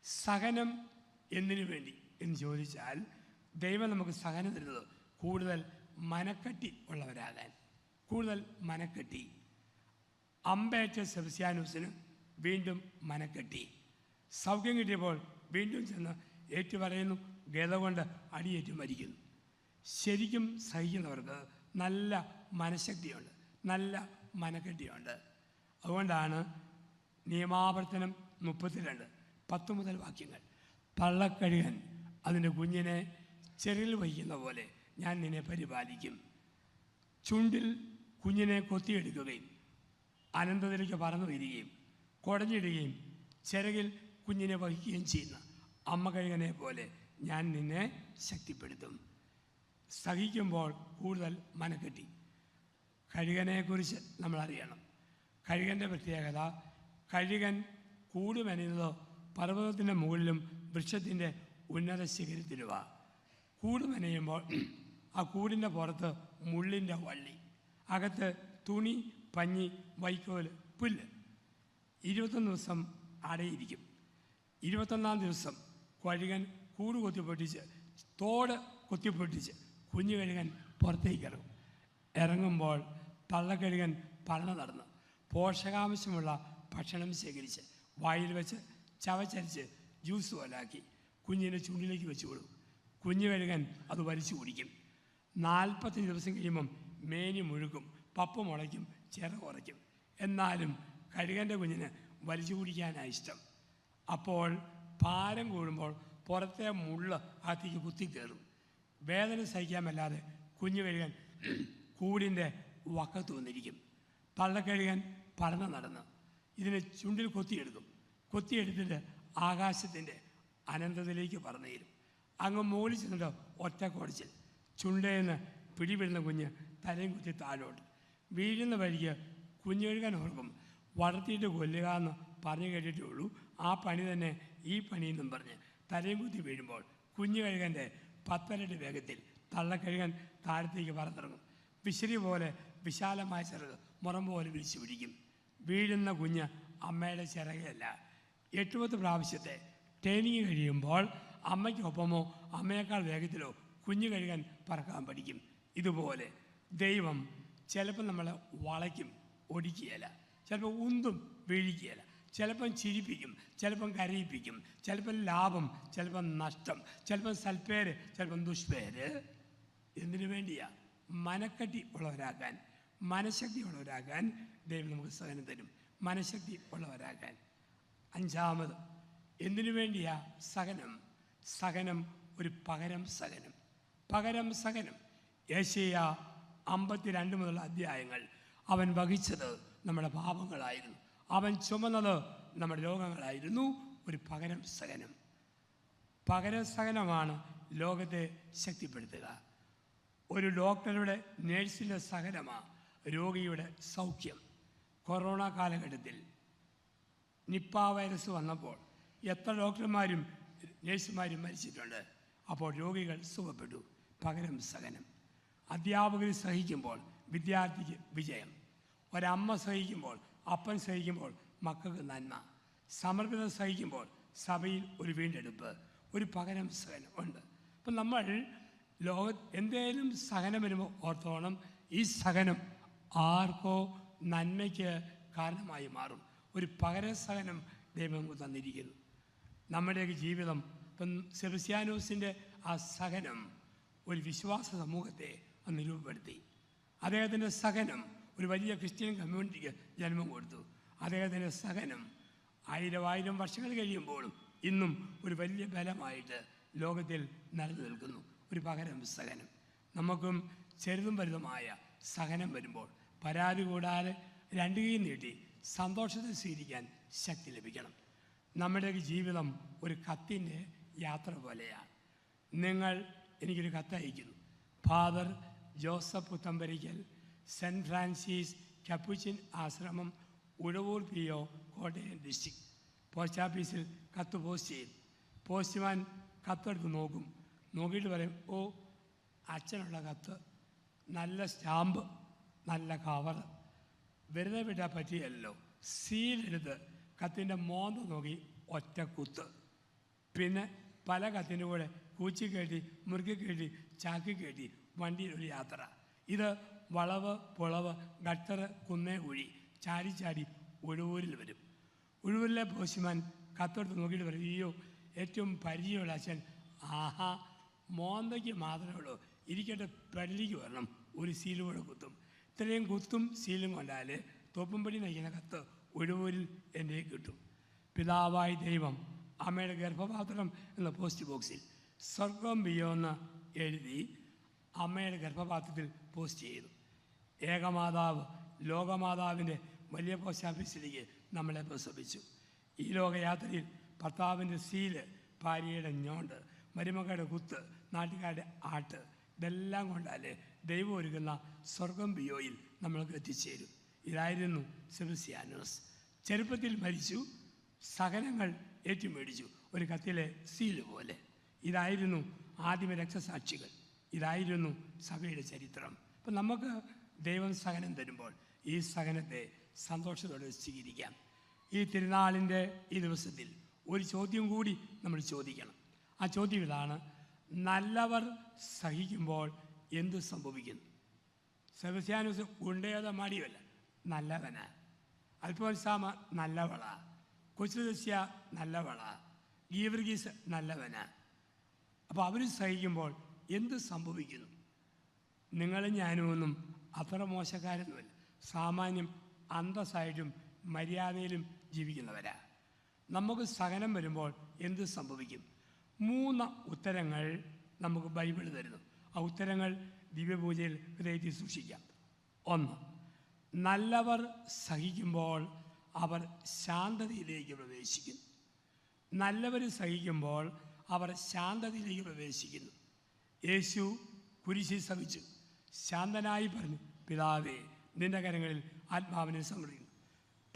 സഹനം എന്തിനു വേണ്ടി എന്ന് ചോദിച്ചാൽ ദൈവം നമുക്ക് സഹനം തരുന്നത് കൂടുതൽ മനക്കെട്ടി ഉള്ളവരാകാൻ. കൂടുതൽ മനക്കെട്ടി. അമ്പേറ്റ സെബസ്യാനൂസിന് വീണ്ടും മനക്കെട്ടി. സൗഖ്യം കിട്ടിയപ്പോൾ വീണ്ടും ചെന്ന് ഏറ്റു പറയുന്നു ഗത കൊണ്ട് അടിയേറ്റ് മരിക്കുന്നു. ശരിക്കും സഹിക്കുന്നവർക്ക് നല്ല മനഃശക്തിയുണ്ട് നല്ല മനക്കെട്ടിയുണ്ട്. അതുകൊണ്ടാണ് നിയമാവർത്തനം മുപ്പത്തിരണ്ട് പത്ത് മുതൽ വാക്യങ്ങൾ. പള്ളക്കഴുകൻ അതിന്റെ കുഞ്ഞിനെ ചെറിൽ വഹിക്കുന്ന പോലെ ഞാൻ നിന്നെ പരിപാലിക്കും. ചുണ്ടിൽ കുഞ്ഞിനെ കൊത്തിയെടുക്കുകയും അനന്തതയിലേക്ക് പറന്നു വരികയും കുടഞ്ഞിടുകയും ചിറകിൽ കുഞ്ഞിനെ വഹിക്കുകയും ചെയ്യുന്ന അമ്മ കഴുകനെ പോലെ ഞാൻ നിന്നെ ശക്തിപ്പെടുത്തും. സഹിക്കുമ്പോൾ കൂടുതൽ മനക്കെട്ടി. കഴുകനെക്കുറിച്ച് നമ്മൾ അറിയണം കഴുകന്റെ പ്രത്യേകത കഴുകൻ കൂടുമെനയുന്നതോ പർവതത്തിന്റെ മുകളിലും വൃക്ഷത്തിന്റെ ഉന്നത ശിഖരത്തിലുവാ. കൂട് മെനയുമ്പോൾ ആ കൂടിന്റെ പുറത്ത് മുള്ളിന്റെ വള്ളി. അകത്ത് തുണി പഞ്ഞി വൈക്കോൽ പുല്ല്. ഇരുപത്തൊന്ന് ദിവസം അടയിരിക്കും ഇരുപത്തൊന്നാം ദിവസം കഴുകൻ കൂട് കൊത്തിപ്പൊട്ടിച്ച് തോട് കൊത്തിപ്പൊട്ടിച്ച് കുഞ്ഞു കഴുകൻ പുറത്തേക്ക് ഇറങ്ങും ഇറങ്ങുമ്പോൾ തള്ളക്കഴുകൻ പള്ള നടന്ന് പോഷകാംശമുള്ള ഭക്ഷണം ശേഖരിച്ച് വായിൽ വെച്ച് ചവച്ചരിച്ച് ജ്യൂസ് പോലാക്കി കുഞ്ഞിനെ ചുണ്ടിലേക്ക് വെച്ച് കൊടുക്കും. കുഞ്ഞു കഴുകൻ അത് വലിച്ചു കുടിക്കും. നാൽപ്പത്തഞ്ച് ദിവസം കഴിയുമ്പം മേനി മുഴുക്കും പപ്പ് മുളയ്ക്കും ചിറ കുറയ്ക്കും. എന്നാലും കഴുകന്റെ കുഞ്ഞിന് വലിച്ചു കുടിക്കാനാണ് ഇഷ്ടം. അപ്പോൾ ഭാരം കൂടുമ്പോൾ പുറത്തെ മുള്ള അകത്തേക്ക് കുത്തിക്കയറും വേദന സഹിക്കാമല്ലാതെ കുഞ്ഞു കഴുകൻ <clears throat> കൂടിന്റെ വക്കത്ത് വന്നിരിക്കും. പള്ളക്കഴുകൻ പഠനം നടന്ന് ഇതിനെ ചുണ്ടിൽ കൊത്തിയെടുക്കും. കൊത്തിയെടുത്തിട്ട് ആകാശത്തിന്റെ അനന്തതയിലേക്ക് പറഞ്ഞു തരും അങ്ങ് മുകളിൽ ചെന്നിട്ട് ഒറ്റ ചുണ്ടേന്ന് പിടിവിടുന്ന കുഞ്ഞ് തലയും കുത്തി താഴോട്ട്. വീഴുന്ന വഴിക്ക് കുഞ്ഞൊഴുകാൻ ഓർക്കും വളർത്തിയിട്ട് കൊല്ലുക എന്ന് പറഞ്ഞു കേട്ടിട്ടേ ഉള്ളൂ ആ പണി തന്നെ ഈ പണി എന്നും പറഞ്ഞ് തലയും കുത്തി വീഴുമ്പോൾ കുഞ്ഞു കഴുകന്റെ പത്തരട്ടി വേഗത്തിൽ തള്ളക്കഴുകൻ താഴത്തേക്ക് പറന്നിറങ്ങും. വിശരി പോലെ വിശാലമായ ചിറക് മുറം പോലെ വിളിച്ചു പിടിക്കും. വീഴുന്ന കുഞ്ഞ് അമ്മയുടെ ചിറകയല്ല എട്ടുപത്ത് പ്രാവശ്യത്തെ ട്രെയിനിങ് കഴിയുമ്പോൾ അമ്മയ്ക്കൊപ്പമോ അമ്മയേക്കാൾ വേഗത്തിലോ കുഞ്ഞു കഴുകാൻ പറക്കാൻ പഠിക്കും. ഇതുപോലെ ദൈവം ചിലപ്പോൾ നമ്മളെ വളയ്ക്കും ഒടിക്കുകയില്ല ചിലപ്പോൾ ഉന്തും വീഴിക്കുകയില്ല ചിലപ്പം ചിരിപ്പിക്കും ചിലപ്പം കരയിപ്പിക്കും ചിലപ്പം ലാഭം ചിലപ്പം നഷ്ടം ചിലപ്പം സൽപ്പേര് ചിലപ്പം ദുഷ്പേര്. എന്തിനു വേണ്ടിയാ? മനക്കട്ടി ഉള്ളവരാക്കാൻ മനഃശക്തി ഉള്ളവരാക്കാൻ ദൈവം നമുക്ക് സഹനം തരും. മനഃശക്തി ഉള്ളവരാക്കാൻ അഞ്ചാമത് എന്തിനു വേണ്ടിയാ? സഹനം. സഹനം ഒരു പകരം സഹനം. പകരം സകലം. ഏഷ്യ അമ്പത്തിരണ്ട് മുതലുള്ള അധ്യായങ്ങൾ. അവൻ വഹിച്ചത് നമ്മുടെ പാപങ്ങളായിരുന്നു. അവൻ ചുമന്നത് നമ്മുടെ രോഗങ്ങളായിരുന്നു. ഒരു പകരം സഹനം പകരം സഹനമാണ് ലോകത്തെ ശക്തിപ്പെടുത്തുക. ഒരു ഡോക്ടറുടെ നേഴ്സിന്റെ സഹനമാണ് രോഗിയുടെ സൗഖ്യം. കൊറോണ കാലഘട്ടത്തിൽ നിപ്പ വൈറസ് വന്നപ്പോൾ എത്ര ഡോക്ടർമാരും നേഴ്സുമാരും മരിച്ചിട്ടുണ്ട്. അപ്പോൾ രോഗികൾ സുഖപ്പെട്ടു. പകരം സഹനം. അധ്യാപകർ സഹിക്കുമ്പോൾ വിദ്യാർത്ഥിക്ക് വിജയം. ഒരമ്മ സഹിക്കുമ്പോൾ അപ്പൻ സഹിക്കുമ്പോൾ മക്കൾക്ക് നന്മ. സമർപ്പിത സഹിക്കുമ്പോൾ സഭയിൽ ഒരു വീണ്ടെടുപ്പ് ഒരു പകരം സഹനം ഉണ്ട്. അപ്പം നമ്മൾ ലോക എന്തേലും സഹനം വരുമ്പോൾ ഓർത്തോണം ഈ സഹനം ആർക്കോ നന്മയ്ക്ക് കാരണമായി മാറും. ഒരു പകര സഹനം ദൈവം തന്നിരിക്കുന്നു. നമ്മുടെയൊക്കെ ജീവിതം ഇപ്പം സെബസ്യാനോസിന്റെ ആ സഹനം ഒരു വിശ്വാസ സമൂഹത്തെ അന്ന് രൂപപ്പെടുത്തി. അദ്ദേഹത്തിന്റെ സഹനം ഒരു വലിയ ക്രിസ്ത്യൻ കമ്മ്യൂണിറ്റിക്ക് ജന്മം കൊടുത്തു. അദ്ദേഹത്തിന്റെ സഹനം ആയിരം ആയിരം വർഷങ്ങൾ കഴിയുമ്പോഴും ഇന്നും ഒരു വലിയ ബലമായിട്ട് ലോകത്തിൽ നിലനിൽക്കുന്നു. നിൽക്കുന്നു ഒരു പകരം സഹനം. നമുക്കും ചെറുതും വലുതുമായ സഹനം വരുമ്പോൾ പരാതി കൂടാതെ രണ്ട് കൈ നീട്ടി സന്തോഷത്തെ സ്വീകരിക്കാൻ ശക്തി ലഭിക്കണം. നമ്മുടെ ജീവിതം ഒരു കത്തിന്റെ യാത്ര പോലെയാണ്. നിങ്ങൾ എനിക്കൊരു കത്തയക്കുന്നു ഫാദർ ജോസഫ് പുത്തമ്പരിക്കൽ സെന്റ് ഫ്രാൻസിസ് കപ്പുച്ചിൻ ആശ്രമം Uzhavoor P O Kottayam district post ഓഫീസിൽ കത്ത് പോസ്റ്റ് ചെയ്യും പോസ്റ്റ്മാൻ കത്തെടുത്ത് നോക്കും. നോക്കിയിട്ട് പറയും ഓ അച്ഛനുള്ള കത്ത്. നല്ല സ്റ്റാമ്പ് നല്ല കവർ വെറുതെ വിട്ടാൽ പറ്റിയല്ലോ. സീലെടുത്ത് കത്തിന്റെ മോന്ത നോക്കി ഒറ്റ കുത്ത്. പിന്നെ പല കത്തിന്റെ കൂടെ കൂച്ചി കയറ്റി മുറുക്കി കയറ്റി ചാക്കി കയറ്റി വണ്ടിയിൽ ഒരു യാത്ര. ഇത് വളവ് പുളവ് ഗട്ടർ കുന്നേ കുഴി ചാരി ചാരി ഉഴുവൂരിൽ വരും. ഉഴുവൂരിലെ പോസ്റ്റ്മാൻ കത്തോട്ട് നോക്കിയിട്ട് പറയും അയ്യോ ഏറ്റവും പരിചയമുള്ള അച്ഛൻ ആഹാ മോന്തയ്ക്ക് മാത്രമേ ഉള്ളൂ. ഇരിക്കട്ടെ പള്ളിക്ക് വരണം. ഒരു സീലും കുത്തും. ഇത്രയും കുത്തും സീലും കൊണ്ടാൽ തോപ്പുംപടി നയിക്കുന്ന കത്ത് ഒഴിവൂരിൽ എന്റെ കിട്ടും. പിതാവായ ദൈവം അമ്മയുടെ ഗർഭപാത്രം എന്ന പോസ്റ്റ് ബോക്സിൽ സ്വർഗം ബിയോന്ന് എഴുതി അമ്മയുടെ ഗർഭപാത്രത്തിൽ പോസ്റ്റ് ചെയ്തു. ഏകമാതാവ് ലോകമാതാവിന്റെ വലിയ പോസ്റ്റ് ഓഫീസിലേക്ക് നമ്മളെ പ്രസവിച്ചു. ഈ ലോകയാത്രയിൽ ഭർത്താവിന്റെ സീൽ ഭാര്യയുടെ ഞോണ്ട് മരുമകളുടെ കുത്ത് നാട്ടുകാരുടെ ആട്ട് ഇതെല്ലാം കൊണ്ടാലേ ദൈവം ഒരുക്കുന്ന സ്വർഗം ബിയോയിൽ നമ്മൾക്ക് എത്തിച്ചേരും. ഇതായിരുന്നു സെബസ്യാനോസ് ചെറുപ്പത്തിൽ മരിച്ചു സഹനങ്ങൾ ഏറ്റുമേടിച്ചു ഒരു കത്തിലെ സീൽ പോലെ. ഇതായിരുന്നു ആദിമ രക്തസാക്ഷികൾ. ഇതായിരുന്നു സഭയുടെ ചരിത്രം. അപ്പം നമുക്ക് ദൈവം സഹനം തരുമ്പോൾ ഈ സഹനത്തെ സന്തോഷത്തോടെ സ്വീകരിക്കാം. ഈ തിരുനാളിന്റെ ഈ ദിവസത്തിൽ ഒരു ചോദ്യം കൂടി നമ്മൾ ചോദിക്കണം. ആ ചോദ്യം ഇതാണ് നല്ലവർ സഹിക്കുമ്പോൾ എന്ത് സംഭവിക്കുന്നു? സെബസ്യാനുസ് ഉണ്ടേത മടിയല്ല നല്ലവനാ. അൽഫോൻസാമ നല്ലവളാ. കൊച്ചുദസ്യ നല്ലവളാ. ഗീവർഗീസ് നല്ലവനാ. അപ്പോൾ അവർ സഹിക്കുമ്പോൾ എന്ത് സംഭവിക്കുന്നു? നിങ്ങളും ഞാനും ഒന്നും അത്ര മോശക്കാരൊന്നുമല്ല. സാമാന്യം അന്തസ്സായിട്ടും മര്യാദയിലും ജീവിക്കുന്നവരാ. നമുക്ക് സഹനം വരുമ്പോൾ എന്ത് സംഭവിക്കും? മൂന്ന് ഉത്തരങ്ങൾ നമുക്ക് ബൈബിൾ തരുന്നു. ആ ഉത്തരങ്ങൾ ദിവ്യപൂജയിൽ ഹൃദയത്തിൽ സൂക്ഷിക്കാം. ഒന്ന് നല്ലവർ സഹിക്കുമ്പോൾ അവർ ശാന്തതയിലേക്ക് പ്രവേശിക്കുന്നു നല്ലവർ സഹിക്കുമ്പോൾ അവർ ശാന്തതയിലേക്ക് പ്രവേശിക്കുന്നു. യേശു കുരിശിൽ ശ്രമിച്ചു ശാന്തനായി പറഞ്ഞു പിതാവേ നിന്റെ കരങ്ങളിൽ ആത്മാവിനെ സമർപ്പിക്കുന്നു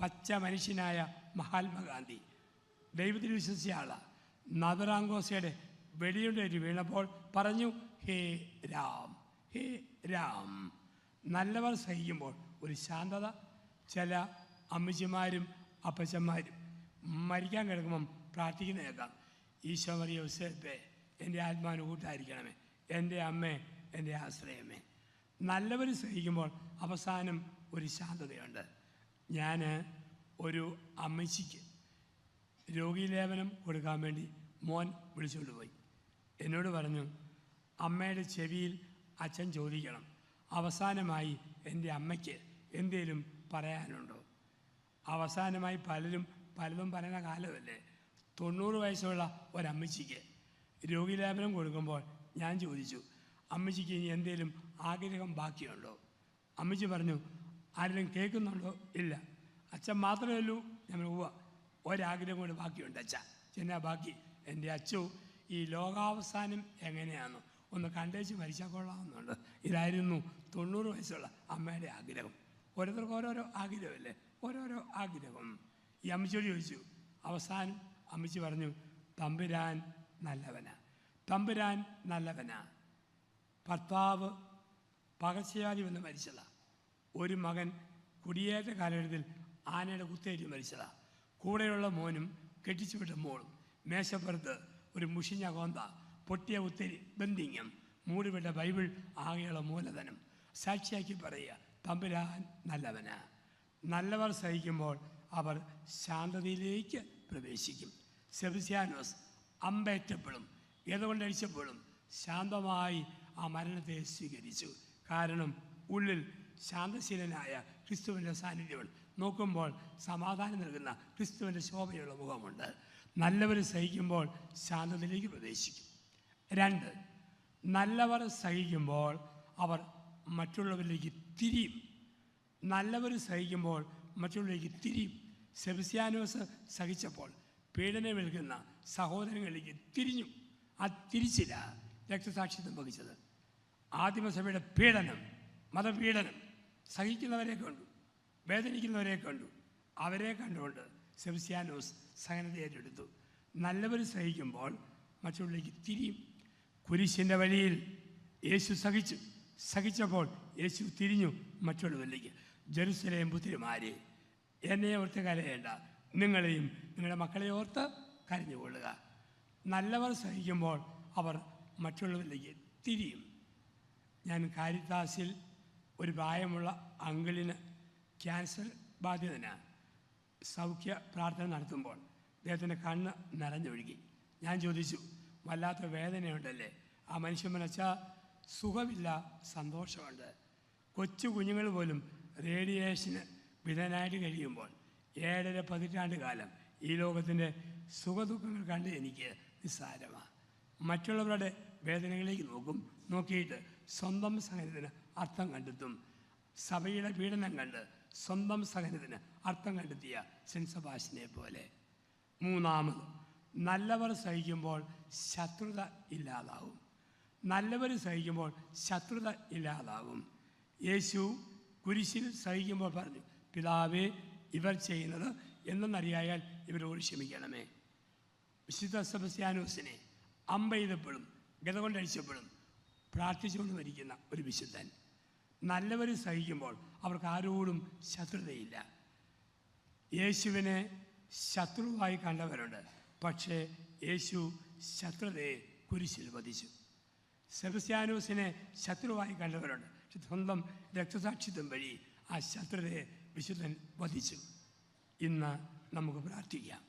പച്ച മനുഷ്യനായ മഹാത്മാഗാന്ധി ദൈവത്തിൽ വിശ്വസിച്ച നദറാങ്കോസയുടെ വെടിയുണ്ടേറ്റ് വീണപ്പോൾ പറഞ്ഞു ഹേ രാം ഹേ രാം. നല്ലവർ സഹിക്കുമ്പോൾ ഒരു ശാന്തത. ചില അമ്മച്ചിമാരും അപ്പച്ചന്മാരും മരിക്കാൻ കിടക്കുമ്പം പ്രാർത്ഥിക്കുന്ന ഈശോ മറിയ യോസേപ്പേ എന്റെ ആത്മാവിന് കൂട്ടായിരിക്കണമേ. എന്റെ അമ്മേ എന്റെ ആശ്രയമേ. നല്ലവർ സഹിക്കുമ്പോൾ അവസാനം ഒരു ശാന്തതയുണ്ട്. ഞാൻ ഒരു അമ്മച്ചിക്ക് രോഗീലേപനം കൊടുക്കാൻ വേണ്ടി മോൻ വിളിച്ചുകൊണ്ട് പോയി. എന്നോട് പറഞ്ഞു അമ്മയുടെ ചെവിയിൽ അച്ഛൻ ചോദിക്കണം. അവസാനമായി എന്റെ അമ്മയ്ക്ക് എന്തേലും പറയാനുണ്ടോ? അവസാനമായി പലരും പലതും പറയുന്ന കാലമല്ലേ? തൊണ്ണൂറ് വയസ്സുള്ള ഒരമ്മച്ചിക്ക് രോഗിലേപനം കൊടുക്കുമ്പോൾ ഞാൻ ചോദിച്ചു അമ്മച്ചിക്ക് ഇനി എന്തെങ്കിലും ആഗ്രഹം ബാക്കിയുണ്ടോ? അമ്മച്ചി പറഞ്ഞു ആരെങ്കിലും കേൾക്കുന്നുണ്ടോ? ഇല്ല. അച്ഛൻ മാത്രമേ ഉള്ളൂ. ഞാൻ പോവുക ഒരാഗ്രഹം കൂടെ ബാക്കിയുണ്ട് അച്ഛ. എന്നാ ബാക്കി? എന്റെ അച്ഛു ഈ ലോകാവസാനം എങ്ങനെയാണ് ഒന്ന് കണ്ടേച്ച് മരിച്ചാൽ കൊള്ളാമെന്നുണ്ട്. ഇതായിരുന്നു തൊണ്ണൂറ് വയസ്സുള്ള അമ്മയുടെ ആഗ്രഹം. ഓരോരുത്തർക്ക് ഓരോരോ ആഗ്രഹമല്ലേ? ഓരോരോ ആഗ്രഹം. ഈ അമ്മച്ചോട് ചോദിച്ചു അവസാനം അമ്മച്ചി പറഞ്ഞു തമ്പുരാൻ നല്ലവനാ തമ്പുരാൻ നല്ലവനാ. ഭർത്താവ് പകർച്ചവ്യാധി വന്ന് മരിച്ചതാ. ഒരു മകൻ കുടിയേറ്റ കാലഘട്ടത്തിൽ ആനയുടെ കുത്തേറ്റ് മരിച്ചതാ. കൂടെയുള്ള മോനും കെട്ടിച്ചുവിട്ട മോളും മേശപ്പുറത്ത് ഒരു മുഷിഞ്ഞ കോന്ത പൊട്ടിയ ഉത്തരി ബന്ധിങ്ങം മൂടിവിട്ട ബൈബിൾ ആകെയുള്ള മൂലധനം. സാക്ഷിയാക്കി പറയുക തമ്പുരാൻ നല്ലവനാ. നല്ലവർ സഹിക്കുമ്പോൾ അവർ ശാന്തതയിലേക്ക് പ്രവേശിക്കും. സെബസ്യാനോസ് അമ്പേറ്റപ്പോഴും ഏതുകൊണ്ടടിച്ചപ്പോഴും ശാന്തമായി ആ മരണത്തെ സ്വീകരിച്ചു. കാരണം ഉള്ളിൽ ശാന്തശീലനായ ക്രിസ്തുവിന്റെ സാന്നിധ്യമുണ്ട് നോക്കുമ്പോൾ സമാധാനം നൽകുന്ന ക്രിസ്തുവിന്റെ ശോഭയുള്ള മുഖമുണ്ട്. നല്ലവർ സഹിക്കുമ്പോൾ ശാന്തതയിലേക്ക് പ്രവേശിക്കും. രണ്ട് നല്ലവർ സഹിക്കുമ്പോൾ അവർ മറ്റുള്ളവരിലേക്ക് തിരിയും. നല്ലവർ സഹിക്കുമ്പോൾ മറ്റുള്ളവരിലേക്ക് തിരിയും. സെബിസ്യാനോസ് സഹിച്ചപ്പോൾ പീഡനമേൽക്കുന്ന സഹോദരങ്ങളിലേക്ക് തിരിഞ്ഞു. ആ തിരിച്ചില്ല രക്തസാക്ഷിത്വം വഹിച്ചത് ആദിമസഭയുടെ പീഡനം മതപീഡനം സഹിക്കുന്നവരെ കണ്ടു വേദനിക്കുന്നവരെ കണ്ടു. അവരെ കണ്ടുകൊണ്ട് സെബസ്യാനോസ് സഹനത ഏറ്റെടുത്തു. നല്ലവർ സഹിക്കുമ്പോൾ മറ്റുള്ളവരിലേക്ക് തിരിയും. കുരിശിന്റെ വഴിയിൽ യേശു സഹിച്ചു. സഹിച്ചപ്പോൾ യേശു തിരിഞ്ഞു മറ്റുള്ളവരിലേക്ക്. ജെറുസലേം പുത്രിമാരെ എന്നെ ഓർത്ത് കരയേണ്ട. നിങ്ങളെയും നിങ്ങളുടെ മക്കളെ ഓർത്ത് കരഞ്ഞുകൊള്ളുക. നല്ലവർ സഹിക്കുമ്പോൾ അവർ മറ്റുള്ളവരിലേക്ക് തിരിയും. ഞാൻ കാരിത്താസിൽ ഒരു പ്രായമുള്ള അങ്കിളിന് ക്യാൻസർ ബാധിതനാണ് സൗഖ്യ പ്രാർത്ഥന നടത്തുമ്പോൾ അദ്ദേഹത്തിന്റെ കണ്ണ് നിറഞ്ഞൊഴുകി. ഞാൻ ചോദിച്ചു വല്ലാത്ത വേദനയുണ്ടല്ലേ? ആ മനുഷ്യൻ മനച്ചാൽ സുഖമില്ല സന്തോഷമുണ്ട്. കൊച്ചു കുഞ്ഞുങ്ങൾ പോലും റേഡിയേഷന് വിധനായിട്ട് കഴിയുമ്പോൾ ഏഴര പതിറ്റാണ്ട് കാലം ഈ ലോകത്തിന്റെ സുഖദുഃഖങ്ങൾ കണ്ട് എനിക്ക് നിസ്സാരമാണ്. മറ്റുള്ളവരുടെ വേദനകളിലേക്ക് നോക്കും. നോക്കിയിട്ട് സ്വന്തം സഹനത്തിന് അർത്ഥം കണ്ടെത്തും. സഭയുടെ പീഡനം കണ്ട് സ്വന്തം സഹനത്തിന് അർത്ഥം കണ്ടെത്തിയ സെൻസഭാഷിനെ പോലെ. മൂന്നാമത് നല്ലവർ സഹിക്കുമ്പോൾ ശത്രുത ഇല്ലാതാവും. നല്ലവർ സഹിക്കുമ്പോൾ ശത്രുത ഇല്ലാതാവും. യേശു കുരിശിൽ സഹിക്കുമ്പോൾ പറഞ്ഞു പിതാവേ ഇവർ ചെയ്യുന്നത് എന്തെന്നറിയായാൽ ഇവരോട് ക്ഷമിക്കണമേ. വിശുദ്ധ സെബസ്ത്യാനോസിനെ അമ്പെയ്തപ്പോഴും ഗത കൊണ്ടടിച്ചപ്പോഴും പ്രാർത്ഥിച്ചുകൊണ്ട് മരിക്കുന്ന ഒരു വിശുദ്ധൻ. നല്ലവർ സഹിക്കുമ്പോൾ അവർക്ക് ആരോടും ശത്രുതയില്ല. യേശുവിനെ ശത്രുവായി കണ്ടവരുണ്ട്. പക്ഷേ യേശു ശത്രുതയെ കുരിശിൽ വധിച്ചു. സെബസ്ത്യാനോസിനെ ശത്രുവായി കണ്ടവരുണ്ട്. സ്വന്തം രക്തസാക്ഷിത്വം വഴി ആ ശത്രുതയെ വിശുദ്ധൻ വധിച്ചു. ഇന്ന് നമുക്ക് പ്രാർത്ഥിക്കാം.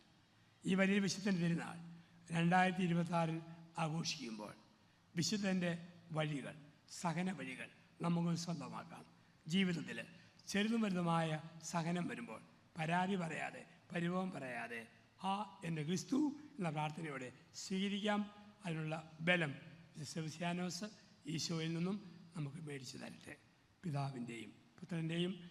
ഈ വലിയ വിശുദ്ധൻ തിരുനാൾ രണ്ടായിരത്തി ഇരുപത്തി ആഘോഷിക്കുമ്പോൾ വിശുദ്ധന്റെ വഴികൾ സഹന വഴികൾ നമുക്ക് സ്വന്തമാക്കാം. ജീവിതത്തിൽ ചെറുതും വലുതുമായ സഹനം വരുമ്പോൾ പരാതി പറയാതെ പരിഭവം പറയാതെ ആ എന്റെ ക്രിസ്തു എന്ന പ്രാർത്ഥനയോടെ സ്വീകരിക്കാം. അതിനുള്ള ബലം സെബസ്യാനോസ് ഈശോയിൽ നിന്നും നമുക്ക് മേടിച്ചു തരട്ടെ. പിതാവിന്റെയും പുത്രന്റെയും